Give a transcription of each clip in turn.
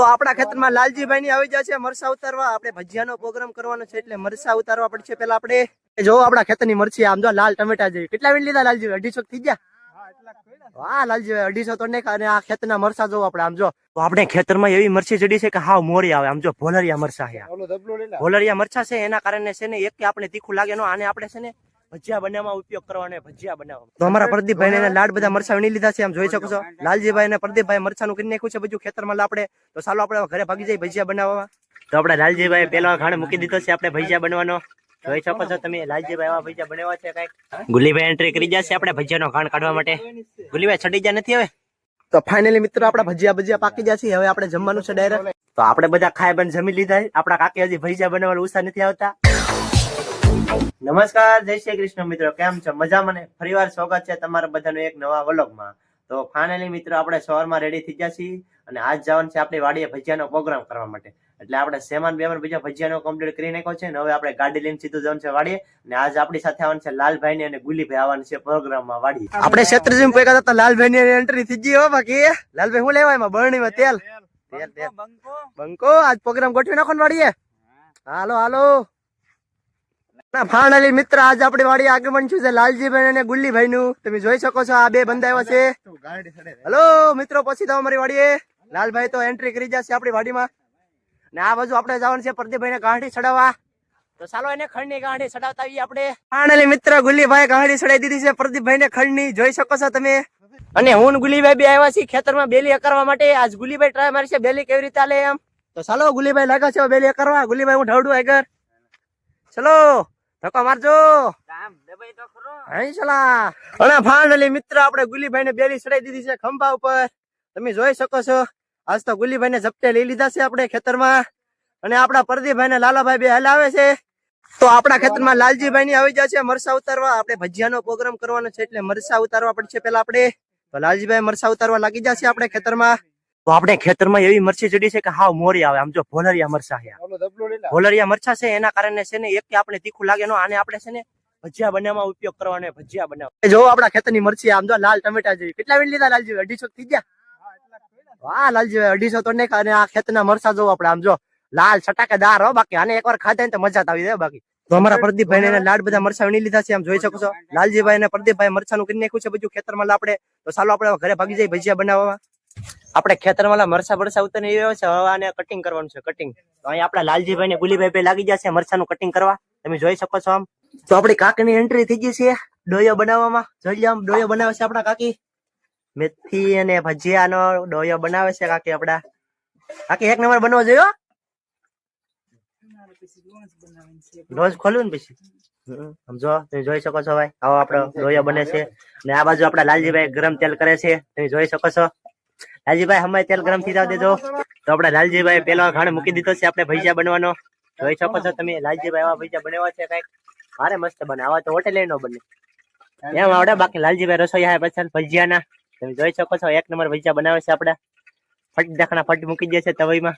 તો આપણા ખેતરમાં લાલજીભાઈ ની આવી જશે મરસા ઉતારવા. આપણે ભજીયાનો પ્રોગ્રામ કરવાનો છે એટલે મરસા ઉતારવા પડશે પેલા આપણે. જો આપણા ખેતરની મરચી આમ જો લાલ ટમેટા જેવી. કેટલા મિનિટ લીધા લાલજી અઢીસો થઈ ગયા? વાહ લાલજી અઢીસો તો નહીં અને આ ખેતરના મરસા જો આપણે આમ જો. આપણે ખેતરમાં એવી મરચી ચડી છે કે હાવ મોરી આવે. આમ જો ભોલરિયા મરસા ભોલરિયા મરસા છે એના કારણે છે ને એક કે આપણે તીખું લાગે નો આને આપણે છે ને ભજીયા બનાવવામાં ઉપયોગ કરવાનો ભજીયા બનાવવા તો અમારા પ્રદીપભાઈ ને લાડ બધા મરચા વીણી લીધા છે, આમ જોઈ શકો છો. લાલજીભાઈ ને પ્રદીપભાઈ મરચાનું કરી નાખ્યું છે, બધું ખેતરમાં આપણે. તો ચાલો આપણે ઘરે ભાગી જઈએ ભજીયા બનાવવા તો આપણે લાલજીભાઈ પેલા ઘાણ મૂકી દીધો છે, આપણે ભજીયા બનવાનો. જોઈ શકો છો તમે, લાલજીભાઈ આવા ભજીયા બનાવવા છે કંઈક. ગુલીભાઈ એન્ટ્રી કરી જશે આપણે ભજીયાનો ઘાણ કાઢવા માટે. ગુલીભાઈ, છડી જા નથી હવે? તો ફાઇનલી મિત્રો આપણા ભજીયા ભજીયા પાકી જશે હવે આપણે જમવાનું છે ડાયરેક્ટ. તો આપણે બધા ખાઈ બન જમી લીધા આપડા કાકી હજી ભજીયા બનાવવાનું ઉત્સાહ નથી આવતા. નમસ્કાર જય શ્રી કૃષ્ણ મિત્રો કેમ છો? મજા મને ફરીવાર સ્વાગત છે તમારા બધાનું એક નવા વ્લોગમાં. તો ફાઇનલી મિત્રો આપણે સવારમાં રેડી થઈ ગયા છીએ અને આજ જવાનું છે આપણી વાડીએ ભજીયાનો પ્રોગ્રામ કરવા માટે. એટલે આપણે સેમાન બેમાન બીજા ભજીયાનો કમ્પ્લીટ કરી નાખ્યો છે હવે આપણે ગાડી લઈને સીધું જવાનું છે વાડીએ અને આજ આપણી સાથે આવવાનું છે લાલભાઈ ને અને ગુલીભાઈ આવવાનું છે પ્રોગ્રામમાં વાડી આપણે ક્ષેત્રજી પૈકા હતા લાલભાઈ ની એન્ટ્રી થઈ ગઈ હો બાકી. લાલભાઈ શું લેવાય એમાં બરણીમાં તેલ તેલ. તેલ. બંકો આજ પ્રોગ્રામ ગોઠવી નાખો ને વાડીએ. હાલો હાલો. ના મિત્ર, આજ આપણી વાડી આગમન છું છે લાલજીભાઈ અને ગુલ્લીભાઈ નું તમે જોઈ શકો છો, આ બે બંદા છે. હલો મિત્રો, પછી તો અમારી વાડીએ. લાલભાઈ તો એન્ટ્રી કરી જશે આપણી વાડીમાં. ને આ બાજુ આપણે જવાનું છે પ્રદીપભાઈ ને ગાંઠી ચડાવવા. તો ચાલો એને ખંડની ગાંઠી ચડાવતા આવીએ આપણે. ફાઇનલી મિત્ર ગુલ્લીભાઈ ગાંઠી ચડાવી દીધી છે પ્રદીપભાઈ ને ખંડની જોઈ શકો છો તમે. અને હું ગુલીભાઈ બી આવ્યા છીએ ખેતરમાં બેલી કરવા માટે. આજ ગુલીભાઈ ટ્રાય મારી છે બેલી કેવી રીતે આલે એમ. તો ચાલો ગુલીભાઈ લાગે છે બેલી કરવા ગુલીભાઈ હું ઢવડું આગળ. ચલો. ધક્કો મારજો. અને ફાઇનલી મિત્ર આપણે ગુલીભાઈ ને બેલી ચડાઈ દીધી છે ખંભા ઉપર. તમે જોઈ શકો છો. આજ તો ગુલીભાઈ ને ઝપટે લઈ લીધા છે આપણે ખેતરમાં. અને આપણા પ્રદીપભાઈ ને લાલાભાઈ બે હાલ આવે છે. તો આપણા ખેતરમાં લાલજીભાઈ ની આવી જશે મરસા ઉતારવા. આપણે ભજીયાનો પ્રોગ્રામ કરવાનો છે એટલે મરસા ઉતારવા પડશે પેલા આપણે. તો લાલજીભાઈ મરસા ઉતારવા લાગી જશે આપણે ખેતરમાં. તો આપણે ખેતરમાં એવી મરચી ચડી છે કે હાવ મોરી આવે. આમ જો ભોલરિયા મરચા છે ભોલરિયા મરચા છે એના કારણે છે ને એક કે આપણે તીખું લાગે નો આને આપણે છે ને ભજીયા બનાવવામાં ઉપયોગ કરવાનો ભજીયા બનાવવા જો આપણા ખેતરની મરચી આમ જો લાલ ટમેટા જેવી. કેટલા વીણ લીધા લાલજી અઢીસો થઈ ગયા? હા લાલજી અઢીસો તો નહીં અને આ ખેતના મરચા જો આપણે. આમ જો લાલ છટાકેદાર હો બાકી આને એકવાર ખાધા ને તો મજા જ આવી જાય બાકી. તો અમારા પ્રદીપભાઈ ને લાડ બધા મરચા વીણી લીધા છે. આમ જોઈ શકો છો. લાલજીભાઈ ને પ્રદીપભાઈ મરચાનું કરી નાખ્યું છે બધું ખેતરમાં. આપણે તો ચાલો આપણે ઘરે ભાગી જઈએ ભજીયા બનાવવા આપણે ખેતરમાં મરસા બરસા ઉતરી રહ્યો છે, હવે કટિંગ કરવાનું છે કટિંગ તો અહીં આપણા લાલજીભાઈ ને ગુલીભાઈ ભાઈ લાગી જશે મરસાનું કટિંગ કરવા. તમે જોઈ શકો છો આમ. તો આપણી કાકીની એન્ટ્રી થઈ ગઈ છે ડોયો બનાવવામાં. જોઈ આમ, ડોયો બનાવે છે આપણા કાકી. મેથી અને ભજીયાનો ડોયો બનાવે છે કાકી આપડા કાકી, એક નંબર બનવો હો. રોજ ખોલવું ને પછી. સમજો તમે જોઈ શકો છો ભાઈ, આવો આપડે ડોયો બને છે. ને આ બાજુ આપડા લાલજીભાઈ ગરમ તેલ કરે છે. તમે જોઈ શકો છો. લાલજીભાઈ, હમણાં તેલ ગરમ થઈ દેજો. તો આપડે લાલજીભાઈ પેલો ઘાણ મૂકી દીધો છે આપણે ભજીયા બનવાનો. જોઈ શકો છો તમે, લાલજીભાઈ આવા ભજીયા બનાવ્યા છે કંઈક. મારે મસ્ત બને, આવા તો હોટેલ નો બને. એમ આવડે, બાકી લાલજીભાઈ રસોઈ આવે પછી ભજીયાના. તમે જોઈ શકો છો, એક નંબર ભજીયા બનાવે છે આપણે. ફટ દાખલા ફટ મૂકી દે છે તવીમાં.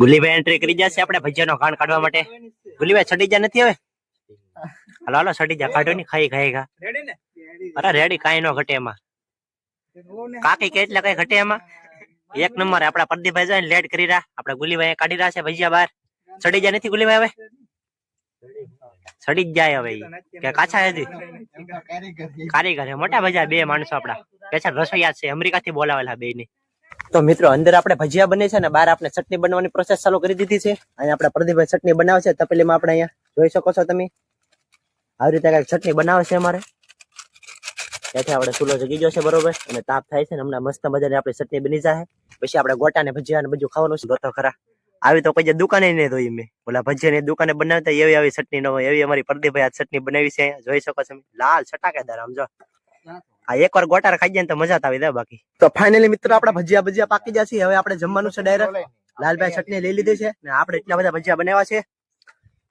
ગુલીભાઈ એન્ટ્રી કરી જશે આપણે ભજીયાનો ઘાણ કાઢવા માટે. ગુલીભાઈ છડી જા નથી હવે? હાલો હાલો છડી જા કાઢો ની, ખાઈ ખાઈ, ખા. અરે રેડી કાંઈ નો ઘટે એમાં. કાકી કેટલા કઈ ઘટે એમાં એક નંબર આપડા પ્રદીપભાઈ જાય લેટ કરી રહ્યા. આપડા ગુલીભાઈ કાઢી રહ્યા છે ભજીયા બહાર. સડી જાય નથી ગુલીભાઈ હવે? સડી જ જાય હવે. કે કાચા હતી કારીગર છે મોટા ભજીયા બે માણસો આપડા પેછા રસોઈયા છે અમેરિકા થી બોલાવેલા બે ની તો મિત્રો અંદર આપણે ભજીયા બને છે ને બહાર આપણે ચટણી બનવાની પ્રોસેસ ચાલુ કરી દીધી છે. અહીંયા આપણે પ્રદીપભાઈ ચટણી બનાવે છે તપેલીમાં આપણે અહીંયા જોઈ શકો છો તમે. આવી રીતે કંઈક ચટણી બનાવે છે અમારે. ત્યાંથી આપણે ચૂલો જગી ગયો છે બરોબર? અને તાપ થાય છે ને હમણાં મસ્ત મજાની આપણી ચટણી બની જાય. પછી આપણે ગોટા ને ભજીયા ને બધું ખાવાનું છે. ગોતો ખરા. આવી તો કઈ દુકાને નહીં જોઈ મેં. ઓલા ભજીયા ની દુકાને બનાવતા એવી આવી ચટણી ન એવી અમારી પ્રદીપભાઈ આ ચટણી બનાવી છે જોઈ શકો છો. લાલ છટાકેદાર આમ જો. આ એકવાર ગોટાર ખાઈ જાય તો મજા આવી દે બાકી. તો ફાઇનલી મિત્રો આપડા ભજીયા ભજીયા પાકી જશે હવે આપણે જમવાનું છે ડાયરેક્ટ લાલભાઈ ચટણી લઈ લીધી છે ને આપણે એટલા બધા ભજીયા બનાવ્યા છે.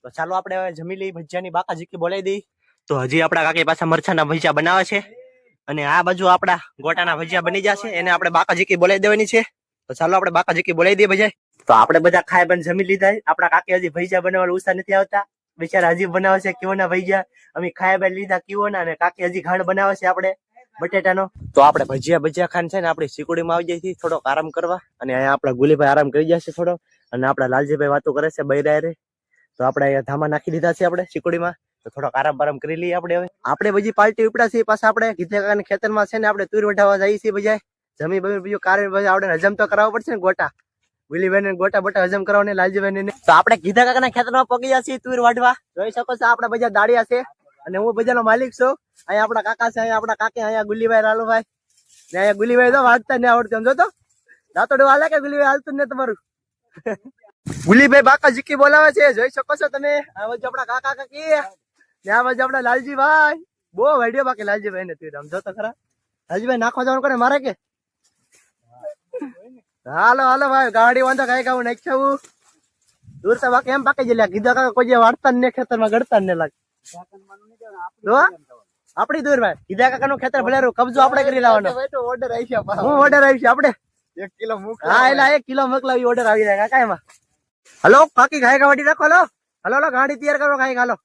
તો ચાલો આપણે જમી લઈ ભજીયાની બાકા જીકી બોલાવી દઈ તો હજી આપડા કાકી પાછા મરચાના ભજીયા બનાવે છે. અને આ બાજુ આપડા ગોટાના ભજીયા બની જશે એને આપણે બાકા જીકી બોલાવી દેવાની છે. તો ચાલો આપણે બાકા જીકી બોલાવી દઈએ ભજીયા તો આપણે બધા ખાઈ પણ જમી લીધા આપડા કાકી હજી ભજીયા બનાવવાનું ઉત્સાહ નથી આવતા. બિચારા હજી બનાવે છે કેવો ના ભજીયા? અમે ખાઈ બાઈ લીધા કેવો ના અને કાકી હજી ઘાણ બનાવે છે આપણે બટેટાનો. તો આપણે ભજીયા ભજીયા ખાન છે ને આપણી સિકુડીમાં આવી જઈએ છે, થોડોક આરામ કરવા. અને અહીંયા આપણા ગુલીભાઈ આરામ કરી જશે થોડો અને આપણા લાલજીભાઈ વાતો કરે છે બૈરા તો આપણે અહીંયા ધામા નાખી દીધા છે આપણે સિકુડીમાં. તો થોડોક આરામ બારામ કરી લઈએ આપણે હવે. આપણે બધી પાર્ટી ઉપડા છીએ, પાછા આપણે ગીધે ખેતરમાં છે ને આપણે તુર વઢાવવા જઈએ છીએ બજાય જમી બમી બીજું કારણ આપણે હજમ તો કરાવવો પડશે ને ગોટા. ગુલીભાઈ ને ગોટા બોટા હજમ કરાવવા લાલજીભાઈ ને. તો આપણે ગીધા કાકાના ખેતરમાં પગી છીએ તુર વાઢવા. જોઈ શકો છો આપણે બધા દાડિયા છે. અને હું બજારનો માલિક છું. અહીંયા આપણા કાકા છે, અહીંયા આપણા કાકે, અહીંયા ગુલીભાઈ, લાલુભાઈ. ને અહીંયા ગુલીભાઈ તો વાંચતા ને આવડતું, સમજો તો. દાંતોડું હાલે કે ગુલીભાઈ હાલતું ને તમારું? ગુલીભાઈ બાકા જીકી બોલાવે છે. જોઈ શકો છો તમે. આપણા કાકા કાકી. ને આ બાજુ આપણા લાલજીભાઈ. બહુ વાડ્યો બાકી લાલજીભાઈ ને તું સમજો તો ખરા. લાલજીભાઈ નાખવા જવાનું કરે મારે કે? હાલો હાલો ભાઈ ગાડી વાંધો કઈ કાવું નાખ્યું દૂર તો બાકી એમ પાકી જલ્યા કીધા કાકા કોઈ જે વાળતા જ ને ખેતરમાં ગળતા જ ને લાગે. તો આપડી દૂર ભાઈ. કીધા કાકા નું ખેતર ભલે રહ્યું, કબજો આપણે કરી લાવવાનો. ઓર્ડર આવી છે હું ઓર્ડર આવી છે આપણે. એક કિલો મૂક. હા એટલે એક કિલો મોકલાવી ઓર્ડર આવી જાય કાકા એમાં. હલો કાકી ખાઈ ગાડી રાખો હલો. હલો હલો ગાડી તૈયાર કરો ખાઈ હાલો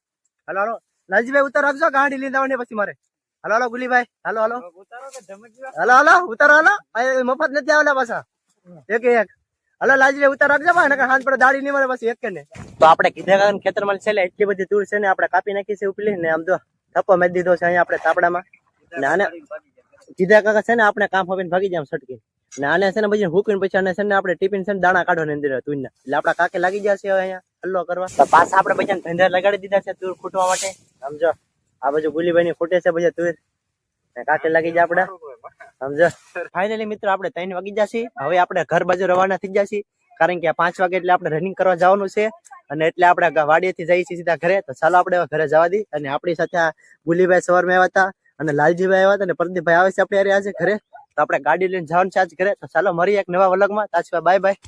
હલો હલો. લાલજીભાઈ ઉતાર રાખજો ગાડી લઈને આવવાની પછી મારે. હાલો હાલો ગુલીભાઈ હલો હાલો. હાલો હાલો ઉતારો હાલો. મફત નથી આવેલા પાછા. એક એક. હલો લાલજીભાઈ ઉતાર રાખજો ભાઈ નકર હાથ પડે દાડી નહીં મળે પછી એક ને. તો આપણે કીધા ખેતર ખેતરમાં છે એટલી બધી દૂર છે ને આપણે કાપી નાખી છે ઉપલી ને આમ તો થપ્પો મેં દીધો છે અહીંયા આપણે તાપડામાં. ને આને કીધા કાકા છે ને આપણે કામ આપીને ભાગી જાય સટકી ને આને છે ને પછી હુકીને પછી આને છે ને આપણે ટિફિન છે ને દાણા કાઢવાની અંદર તુંના એટલે આપણા કાકે લાગી જશે હવે અહીંયા. હલ્લો કરવા. તો પાછા આપણે બધાને ધંધા લગાડી દીધા છે તુર ખૂટવા માટે. સમજો? આ બાજુ ગુલીભાઈ ની ખૂટે છે બધા તુર. કાંઠે લાગી જાય આપણે. સમજો? ફાઇનલી મિત્રો આપણે ત્રણ વાગી જશે હવે આપણે ઘર બાજુ રવાના થઈ જશે કારણ કે પાંચ વાગે એટલે આપણે રનિંગ કરવા જવાનું છે. અને એટલે આપણે વાડીએથી જઈએ છીએ સીધા ઘરે. તો ચાલો આપણે ઘરે જવા દી અને આપણી સાથે આ ગુલીભાઈ સવારમાં આવ્યા હતા. અને લાલજીભાઈ આવ્યા હતા અને પ્રદીપભાઈ આવે છે આપણે આજે ઘરે. તો આપણે ગાડી લઈને જવાનું છે આજ ઘરે. તો ચાલો મળીએ એક નવા વલગમાં તાજવા બાય બાય.